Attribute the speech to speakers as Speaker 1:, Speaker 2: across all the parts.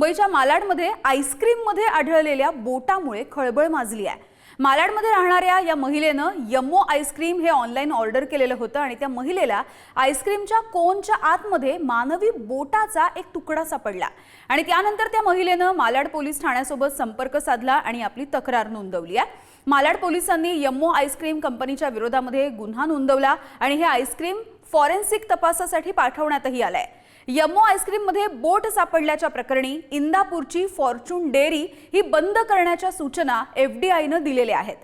Speaker 1: मुंबईच्या मालाडमध्ये आईस्क्रीममध्ये आढळलेल्या बोटामुळे खळबळ माजली आहे. मालाडमध्ये राहणाऱ्या या महिलेनं यम्मो आईस्क्रीम हे ऑनलाईन ऑर्डर केलेलं होतं आणि त्या महिलेला आईस्क्रीमच्या कोनच्या आतमध्ये मानवी बोटाचा एक तुकडा सापडला. आणि त्यानंतर त्या महिलेनं मालाड पोलीस ठाण्यासोबत संपर्क साधला आणि आपली तक्रार नोंदवली आहे. मालाड पोलिसांनी यम्मो आईस्क्रीम कंपनीच्या विरोधामध्ये गुन्हा नोंदवला आणि हे आईस्क्रीम फॉरेन्सिक तपासासाठी पाठवण्यातही आलं आहे यमो आईस्क्रीममध्ये बोट सापडल्याच्या प्रकरणी इंदापूरची फॉर्च्यून डेअरी ही बंद करण्याच्या सूचना एफ डी आयनं दिलेल्या आहेत.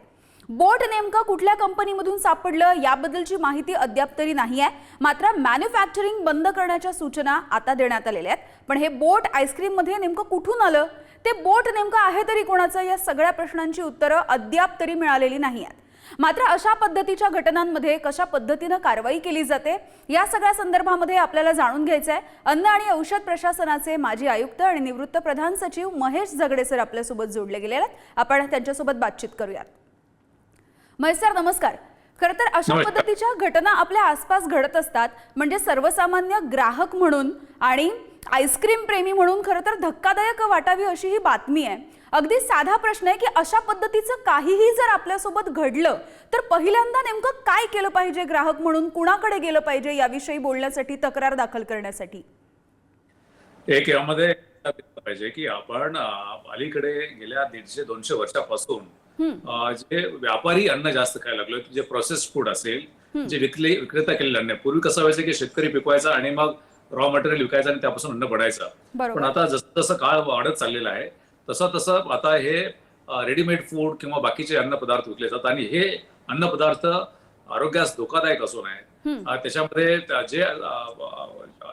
Speaker 1: बोट नेमकं कुठल्या कंपनीमधून सापडलं याबद्दलची माहिती अद्याप तरी नाही आहे. मात्र मॅन्युफॅक्चरिंग बंद करण्याच्या सूचना आता देण्यात आलेल्या आहेत. पण हे बोट आईस्क्रीममध्ये नेमकं कुठून आलं? ते बोट नेमकं आहे तरी कोणाचं? या सगळ्या प्रश्नांची उत्तरं अद्याप तरी मिळालेली नाही आहेत. मात्र अशा पद्धतीच्या घटनांमध्ये कशा पद्धतीनं कारवाई केली जाते या सगळ्या संदर्भामध्ये आपल्याला जाणून घ्यायचं आहे अन्न आणि औषध प्रशासनाचे माजी आयुक्त आणि निवृत्त प्रधान सचिव महेश झगडे सर आपल्यासोबत जोडले गेलेले आहेत. आपण त्यांच्यासोबत बातचीत करूयात. महेश सर नमस्कार. खरं तर अशा. पद्धतीच्या घटना आपल्या आसपास घडत असतात म्हणजे सर्वसामान्य ग्राहक म्हणून आणि आईस्क्रीम प्रेमी म्हणून खरं तर धक्कादायक वाटावी अशी ही बातमी आहे. अगदी साधा प्रश्न आहे की अशा पद्धतीचं काहीही जर आपल्यासोबत घडलं तर पहिल्यांदा नेमकं काय केलं पाहिजे ग्राहक म्हणून? कुणाकडे गेलं पाहिजे याविषयी बोलण्यासाठी तक्रार दाखल करण्यासाठी?
Speaker 2: एक यामध्ये पाहिजे की आपण अलीकडे गेल्या दीडशे दोनशे वर्षापासून जे व्यापारी अन्न जास्त खायला लागलो जे प्रोसेस फूड असेल जे विकले विक्रेता केलेलं अन्न. पूर्वी कसं व्हायचं की शेतकरी पिकवायचा आणि मग रॉ मटेरियल विकायचं आणि त्यापासून अन्न बनायचं पण आता जसं जसं काळ वाढत चाललेला आहे तसं तसं आता हे रेडीमेड फूड किंवा बाकीचे अन्न पदार्थ विकले जातात आणि हे अन्न पदार्थ आरोग्यास धोकादायक असू नये
Speaker 1: हम्म.
Speaker 2: अं, त्याच्यामध्ये त्या जे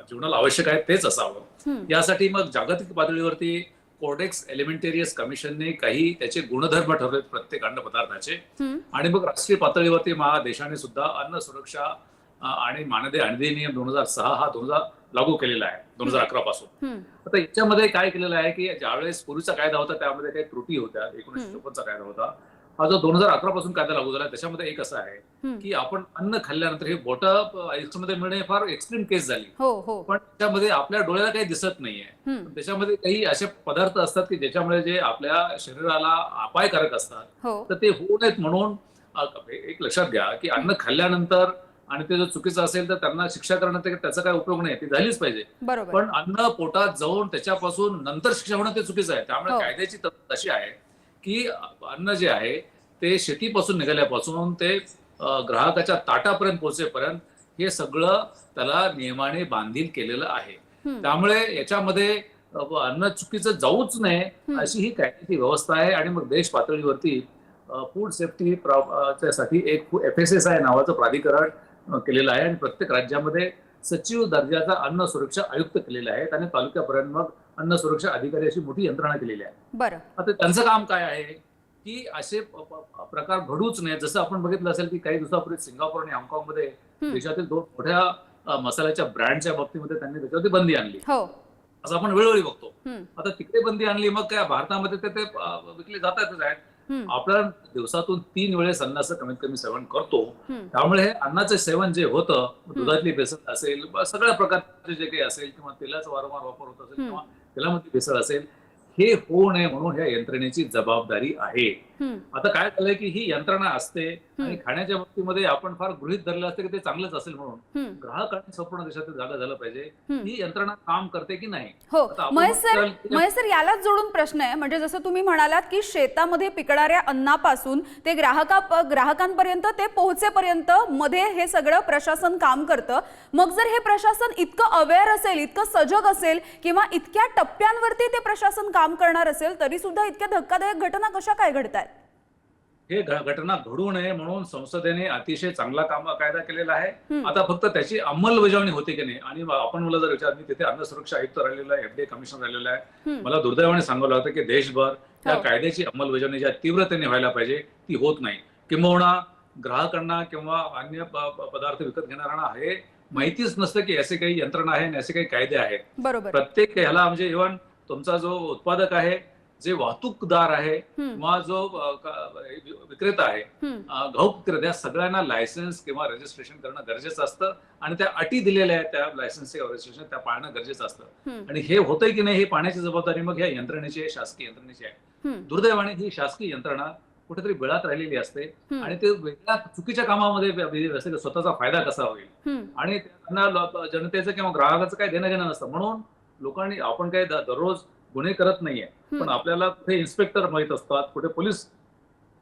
Speaker 2: जीवनाला आवश्यक आहे तेच असावं. यासाठी मग जागतिक पातळीवरती कोडेक्स एलिमेंटेरियस कमिशनने काही त्याचे गुणधर्म ठरवलेत प्रत्येक अन्न पदार्थाचे. आणि मग राष्ट्रीय पातळीवरती महा देशाने सुद्धा अन्न सुरक्षा आणि मानदे अधिनियम दोन हजार सहा हा दोन हजार लागू केलेला आहे दोन हजार अकरा पासून. आता याच्यामध्ये काय केलेलं आहे की ज्यावेळेस पूर्वीचा कायदा होता त्यामध्ये काही त्रुटी होत्या एकोणीशे
Speaker 1: हम्म.
Speaker 2: चोपन्नचा कायदा होता. हा जो दोन हजार अकरा पासून कायदा लागू झाला त्याच्यामध्ये एक असं आहे. की आपण अन्न खाल्ल्यानंतर हे बोटं आयुष्यामध्ये मिळणे फार एक्स्ट्रीम केस झाली.
Speaker 1: हो हो.
Speaker 2: पण त्याच्यामध्ये आपल्या डोळ्याला काही दिसत नाहीये. त्याच्यामध्ये काही असे पदार्थ असतात की ज्याच्यामुळे जे आपल्या शरीराला अपायकारक असतात.
Speaker 1: हो.
Speaker 2: तर ते होऊ नयेत म्हणून एक लक्षात घ्या की अन्न खाल्ल्यानंतर आणि ते जर चुकीचं असेल तर त्यांना शिक्षा करणं ते- त्याचा काय उपयोग नाही ती झालीच पाहिजे पण अन्न पोटात जाऊन त्याच्यापासून नंतर शिक्षा होणं ते चुकीचं आहे त्यामुळे
Speaker 1: हो.
Speaker 2: कायद्याची तरतूद अशी आहे की अन्न जे आहे ते शेतीपासून निघाल्यापासून ते ग्राहकाच्या ताटापर्यंत पोहोचेपर्यंत हे सगळं त्याला नियमाने बांधील केलेलं आहे. त्यामुळे याच्यामध्ये अन्न चुकीचं जाऊच नये
Speaker 1: हम्म.
Speaker 2: अशी ही कायद्याची व्यवस्था आहे आणि मग देश पातळीवरती फूड सेफ्टी साठी एक एफ एस एस आय नावाचं प्राधिकरण केलेलं आहे आणि प्रत्येक राज्यामध्ये सचिव दर्जाचा अन्न सुरक्षा आयुक्त केलेले आहेत आणि तालुक्यापर्यंत मग अन्न सुरक्षा अधिकारी अशी मोठी यंत्रणा केलेली आहे.
Speaker 1: बरं.
Speaker 2: आता त्यांचं काम काय आहे? की असे प्रकार घडूच नये जसं आपण बघितलं असेल की काही दिवसापूर्वी सिंगापूर आणि हाँगकाँगमध्ये. देशातील दोन मोठ्या मसाल्याच्या ब्रँडच्या बाबतीमध्ये त्यांनी त्याच्यावरती बंदी आणली.
Speaker 1: हो.
Speaker 2: असं आपण वेळोवेळी बघतो. आता तिकडे बंदी आणली मग काय? भारतामध्ये ते विकले जातातच आहेत. आपल्या दिवसातून तीन वेळेस अन्नाचं कमीत कमी सेवन करतो. त्यामुळे हे अन्नाचं सेवन जे होतं दुधातली भेसळ असेल सगळ्या प्रकारचे जे काही असेल किंवा तेलाचा वारंवार वापर होत असेल. किंवा तेलामध्ये भेसळ असेल हे होऊ नये म्हणून ह्या यंत्रणेची जबाबदारी आहे. आता काय झालंय की ही यंत्रणा असते आणि. खाण्याच्या बाबतीमध्ये आपण फार गृहित धरलं असते की ते चांगलंच असेल म्हणून. ग्राहक आणि संपूर्ण देशातील जागा झालं पाहिजे. ही यंत्रणा काम करते की नाही?
Speaker 1: हो. महेश सर
Speaker 2: बघताल-
Speaker 1: महेश सर यालाच जोडून प्रश्न आहे. म्हणजे जसं तुम्ही म्हणालात की शेतामध्ये पिकणाऱ्या अन्नापासून ते ग्राहका ग्राहकांपर्यंत ते पोहोचेपर्यंत मध्ये हे सगळं प्रशासन काम करतं. मग जर हे प्रशासन इतकं अवेअर असेल इतकं सजग असेल किंवा इतक्या टप्प्यांवरती ते प्रशासन काम करणार असेल तरी सुद्धा इतक्या धक्कादायक घटना कशा काय घडतायत?
Speaker 2: हे घटना घडू नये म्हणून संसदेने अतिशय चांगला काम कायदा केलेला आहे. आता फक्त त्याची अंमलबजावणी होते की नाही आणि आपण मला जर विचार मी तिथे अन्न सुरक्षा आयुक्त राहिलेला आहे एफडीए कमिशनर राहिलेला आहे. मला दुर्दैवाने सांगावं लागतं की देशभर त्या
Speaker 1: हो.
Speaker 2: कायद्याची अंमलबजावणी ज्या तीव्रतेने व्हायला पाहिजे ती होत नाही किंबहुना ग्राहकांना किंवा अन्य पदार्थ विकत घेणाऱ्यांना हे माहितीच नसतं की असे काही यंत्रणा आहे आणि असे काही कायदे आहेत प्रत्येक ह्याला म्हणजे इव्हन तुमचा जो उत्पादक आहे जे वाहतूकदार आहे किंवा जो विक्रेता आहे घाऊक विक्रेता या सगळ्यांना लायसन्स किंवा रजिस्ट्रेशन करणं गरजेचं असतं आणि त्या अटी दिलेल्या आहेत त्या लायसन्स किंवा रजिस्ट्रेशन त्या पाळणं गरजेचं असतं. आणि हे होतंय की नाही हे पाहण्याची जबाबदारी मग ह्या यंत्रणेची आहे शासकीय यंत्रणेची आहे. दुर्दैवाने ही शासकीय यंत्रणा कुठेतरी बिळात राहिलेली असते आणि ते वेगळ्या चुकीच्या कामामध्ये असते स्वतःचा फायदा कसा होईल? आणि त्यांना जनतेचं किंवा ग्राहकाचं काही देणं घेणं नसतं. म्हणून लोकांनी आपण द- दररोज गुन्हे करत नाहीये. पण आपल्याला कुठे इन्स्पेक्टर माहीत असतात कुठे पोलीस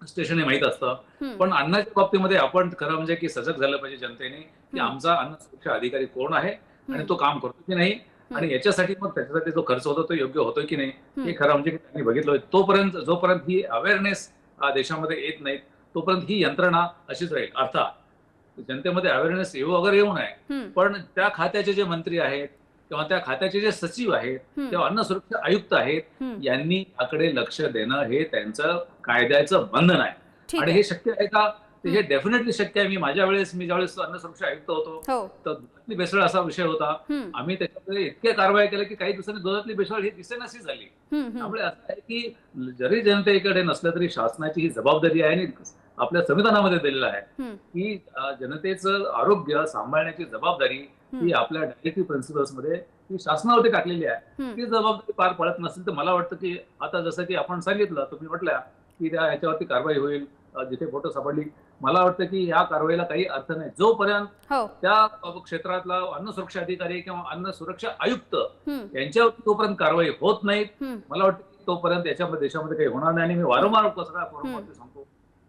Speaker 2: स्टेशन हे माहीत असतं. पण अन्नाच्या बाबतीमध्ये आपण खरं म्हणजे की सजग झालं पाहिजे जनतेने की. आमचा अन्न सुरक्षा अधिकारी कोण आहे आणि. तो काम करतो की नाही? आणि याच्यासाठी मग त्याच्यासाठी जो खर्च होतो तो योग्य होतोय की नाही? हे. खरं म्हणजे की त्यांनी बघितलं तोपर्यंत जोपर्यंत ही अवेअरनेस देशामध्ये येत नाहीत तोपर्यंत ही यंत्रणा अशीच राहील. अर्थात जनतेमध्ये अवेअरनेस येऊ वगैरे येऊ नये पण त्या खात्याचे जे मंत्री आहेत किंवा त्या खात्याचे जे सचिव आहेत किंवा अन्न सुरक्षा आयुक्त आहेत. यांनी याकडे लक्ष देणं हे त्यांचं कायद्याचं बंधन आहे. आणि हे शक्य आहे का? हे डेफिनेटली शक्य आहे. मी माझ्या वेळेस मी ज्यावेळेस अन्न सुरक्षा आयुक्त होतो
Speaker 1: हो.
Speaker 2: तर दुधातली भेसळ असा विषय होता. आम्ही त्याच्यामध्ये इतके कारवाई केल्या की काही दिवसांनी दुधातली भेसळ ही दिसेनाशी झाली. त्यामुळे असं आहे की जरी जनतेकडे नसलं तरी शासनाची ही जबाबदारी आहे आणि आपल्या संविधानामध्ये दिलेलं आहे की जनतेचं आरोग्य सांभाळण्याची जबाबदारी ही आपल्या डायरेक्टिव्ह प्रिन्सिपल्समध्ये ही शासनावरती टाकलेली आहे. ती जबाबदारी पार पडत नसेल तर मला वाटतं की आता जसं की आपण सांगितलं तुम्ही म्हटल्या की त्या याच्यावरती कारवाई होईल जिथे फोटो सापडली. मला वाटतं की या कारवाईला काही अर्थ नाही. जोपर्यंत
Speaker 1: हो.
Speaker 2: त्या क्षेत्रातला अन्न सुरक्षा अधिकारी किंवा अन्न सुरक्षा आयुक्त यांच्यावरती जोपर्यंत कारवाई होत नाहीत.
Speaker 1: हम्म,
Speaker 2: मला वाटतं की तोपर्यंत याच्यामध्ये देशामध्ये काही होणार नाही. आणि मी वारंवार सगळ्या फोरमवरती सांगतो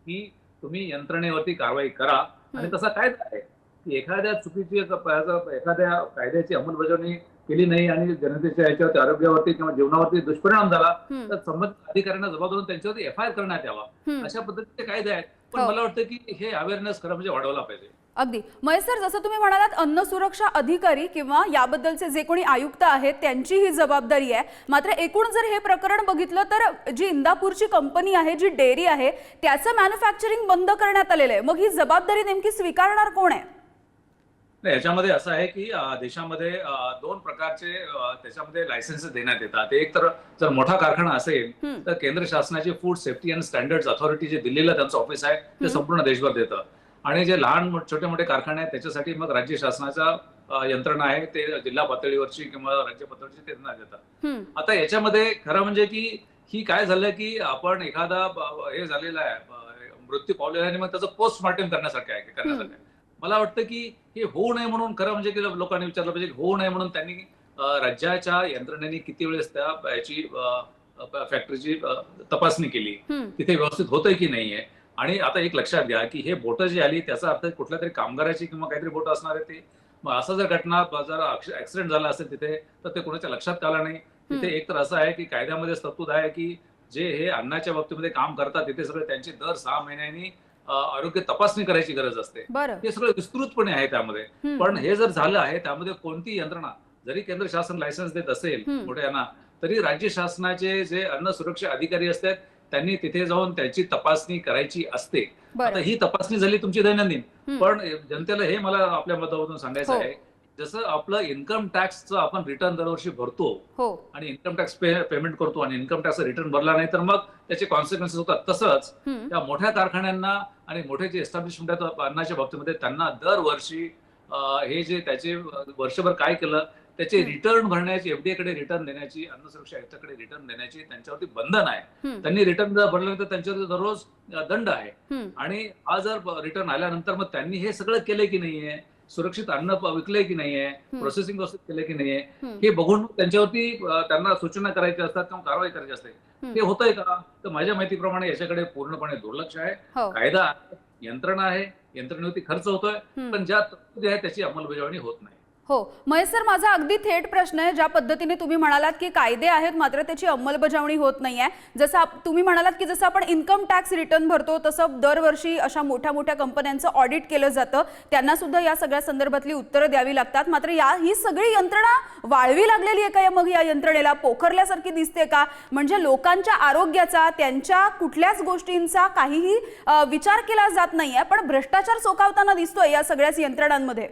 Speaker 2: की तुम्ही यंत्रणेवरती कारवाई करा आणि. तसा कायदा आहे की एखाद्या चुकीची एखाद्या कायद्याची अंमलबजावणी केली नाही आणि जनतेच्या याच्यावरती आरोग्यावरती किंवा जीवनावरती दुष्परिणाम झाला तर संबंधित अधिकाऱ्यांना जबाबदारून त्यांच्यावरती एफ आय आर करण्यात यावा. अशा पद्धतीचे कायदे आहेत पण
Speaker 1: हो.
Speaker 2: मला वाटतं की हे अवेअरनेस खरं म्हणजे वाढवला पाहिजे
Speaker 1: अगदी. महेश सर जसं तुम्ही म्हणालात अन्न सुरक्षा अधिकारी किंवा याबद्दलचे जे कोणी आयुक्त आहेत त्यांची ही जबाबदारी आहे. मात्र एकूण जर हे प्रकरण बघितलं तर जी इंदापूरची कंपनी आहे जी डेअरी आहे त्याचं मॅन्युफॅक्चरिंग बंद करण्यात आलेलं आहे. मग ही जबाबदारी नेमकी स्वीकारणार कोण आहे?
Speaker 2: याच्यामध्ये असं आहे की देशामध्ये दोन प्रकारचे त्याच्यामध्ये लायसन्स देण्यात येतात. एक तर जर मोठा कारखाना असेल तर केंद्र शासनाचे food safety and standards authority जे दिल्लीला त्यांचं ऑफिस आहे ते संपूर्ण देशभर देतं. आणि जे लहान छोटे मोठे कारखाने आहेत त्याच्यासाठी मग राज्य शासनाचा यंत्रणा आहे ते जिल्हा पातळीवरची किंवा राज्य पातळीवरची ते त्यांना देतात आता याच्यामध्ये खरं म्हणजे की ही काय झालं की आपण एखादा हे झालेला आहे मृत्यू पावलेला आहे आणि मग त्याचं पोस्टमार्टम करण्यासारखं आहे करण्यासारखं आहे. मला वाटतं की हे होऊ नये म्हणून खरं म्हणजे की लोकांनी विचारलं पाहिजे की होऊ नये म्हणून त्यांनी राज्याच्या यंत्रणेने किती वेळेस त्या याची फॅक्टरीची तपासणी केली? तिथे व्यवस्थित होतंय की नाहीये? आणि आता एक लक्षात घ्या की हे बोटं जी आली त्याचा अर्थ कुठल्या तरी कामगाराची किंवा काहीतरी बोटं असणार आहे ते. मग असं जर घटना जर ऍक्सिडेंट झाला असेल तिथे तर ते कोणाच्या लक्षात आलं नाही. तिथे एक तर असं आहे की कायद्यामध्ये तरतूद आहे की जे हे अन्नाच्या बाबतीमध्ये काम करतात तिथे सगळे त्यांची दर सहा महिन्यांनी आरोग्य तपासणी करायची गरज असते. हे सगळं विस्तृतपणे आहे त्यामध्ये. पण हे जर झालं आहे त्यामध्ये कोणती यंत्रणा जरी केंद्र शासन लायसन्स देत असेल. मोठ्यांना तरी राज्य शासनाचे जे अन्न सुरक्षा अधिकारी असतात त्यांनी तिथे जाऊन त्याची तपासणी करायची असते. आता ही तपासणी झाली तुमची दैनंदिन. पण जनतेला हे मला आपल्या मतामधून सांगायचं
Speaker 1: हो.
Speaker 2: आहे जसं आपलं इन्कम टॅक्सचं आपण रिटर्न दरवर्षी भरतो
Speaker 1: हो.
Speaker 2: आणि इन्कम टॅक्स पेमेंट करतो आणि इन्कम टॅक्स रिटर्न भरला नाही तर मग त्याचे कॉन्सिक्वेन्सेस होतात. तसंच त्या मोठ्या कारखान्यांना आणि मोठे जे एस्टॅब्लिशमेंट आहेत अन्नाच्या बाबतीमध्ये त्यांना दरवर्षी हे जे त्याचे वर्षभर काय केलं त्याचे. रिटर्न भरण्याची एफडीए कडे रिटर्न देण्याची अन्न सुरक्षा आयुक्ताकडे रिटर्न देण्याची त्यांच्यावरती बंधन आहे. त्यांनी रिटर्न जर भरलं तर त्यांच्यावर दररोज दंड आहे. आणि हा जर रिटर्न आल्यानंतर मग त्यांनी हे सगळं केलंय की नाहीये? सुरक्षित अन्न विकलंय की नाहीये? प्रोसेसिंग व्यवस्थित केलंय की नाहीये? हे बघून त्यांच्यावरती त्यांना सूचना करायच्या असतात किंवा कारवाई करायची असते. ते होतंय का? तर माझ्या माहितीप्रमाणे याच्याकडे पूर्णपणे दुर्लक्ष आहे.
Speaker 1: हो.
Speaker 2: कायदा आहे यंत्रणा आहे. यंत्रणेवरती खर्च होतोय. पण ज्या तरतुदी आहे त्याची अंमलबजावणी होत नाही.
Speaker 1: हो महेश सर माझा अगदी थेट प्रश्न आहे. ज्या पद्धतीने तुम्ही म्हणालात की कायदे आहेत मात्र त्याची अंमलबजावणी होत नाही आहे जसं तुम्ही म्हणालात की जसं आपण इन्कम टॅक्स रिटर्न भरतो तसं दरवर्षी अशा मोठ्या मोठ्या कंपन्यांचं ऑडिट केलं जातं. त्यांना सुद्धा या सगळ्या संदर्भातली उत्तरं द्यावी लागतात. मात्र या ही सगळी यंत्रणा वाळवी लागलेली आहे का या मग या यंत्रणेला? पोखरल्यासारखी दिसते का? म्हणजे लोकांच्या आरोग्याचा त्यांच्या कुठल्याच गोष्टींचा काहीही विचार केला जात नाही आहे पण भ्रष्टाचार चोकावताना दिसतोय या सगळ्याच यंत्रणांमध्ये.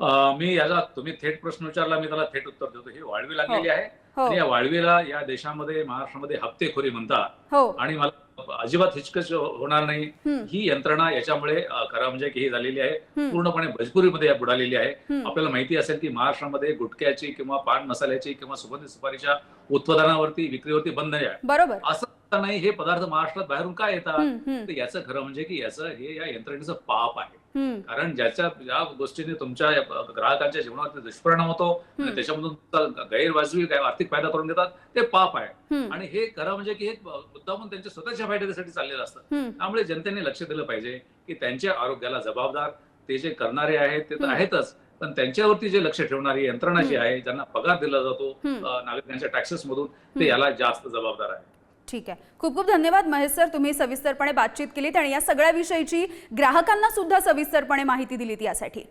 Speaker 2: मी याचा तुम्ही थेट प्रश्न विचारला मी त्याला थेट उत्तर देतो. ही वाढवी लागलेली आहे.
Speaker 1: हो.
Speaker 2: आणि या वाळवीला या देशामध्ये महाराष्ट्रामध्ये हप्तेखोरी म्हणतात
Speaker 1: हो.
Speaker 2: आणि मला अजिबात हिचकच होणार नाही. ही यंत्रणा याच्यामुळे खरं म्हणजे की ही झालेली आहे. पूर्णपणे भजपुरीमध्ये बुडालेली आहे. आपल्याला माहिती असेल की महाराष्ट्रामध्ये गुटख्याची किंवा पान मसाल्याची किंवा सुगंधी सुपारीच्या उत्पादनावरती विक्रीवरती बंधने आहे
Speaker 1: बरोबर.
Speaker 2: असं नाही हे पदार्थ महाराष्ट्रात बाहेरून काय येतात तर याचं खरं म्हणजे की याचं हे या यंत्रणेचं पाप आहे. कारण ज्याच्या ज्या गोष्टीने तुमच्या ग्राहकांच्या जीवनावरती दुष्परिणाम होतो. त्याच्यामधून गैरवाजवी काय आर्थिक फायदा करून देतात ते पाप आहे आणि हे खरं म्हणजे की हे मुद्दामून त्यांच्या स्वतःच्या फायद्यासाठी चाललेलं असतं. त्यामुळे जनतेने लक्ष दिलं पाहिजे की त्यांच्या आरोग्याला जबाबदार ते जे करणारे आहेत ते तर. आहेतच पण त्यांच्यावरती जे लक्ष ठेवणारी यंत्रणा जी आहे ज्यांना पगार दिला जातो नागरिकांच्या टॅक्सेस मधून. ते याला जास्त जबाबदार आहे
Speaker 1: ठीक आहे. खूप खूप धन्यवाद महेश सर तुम्ही सविस्तरपणे बातचीत केलीत आणि या सगळ्या विषयीची ग्राहकांना सुद्धा सविस्तरपणे माहिती दिलीत यासाठी.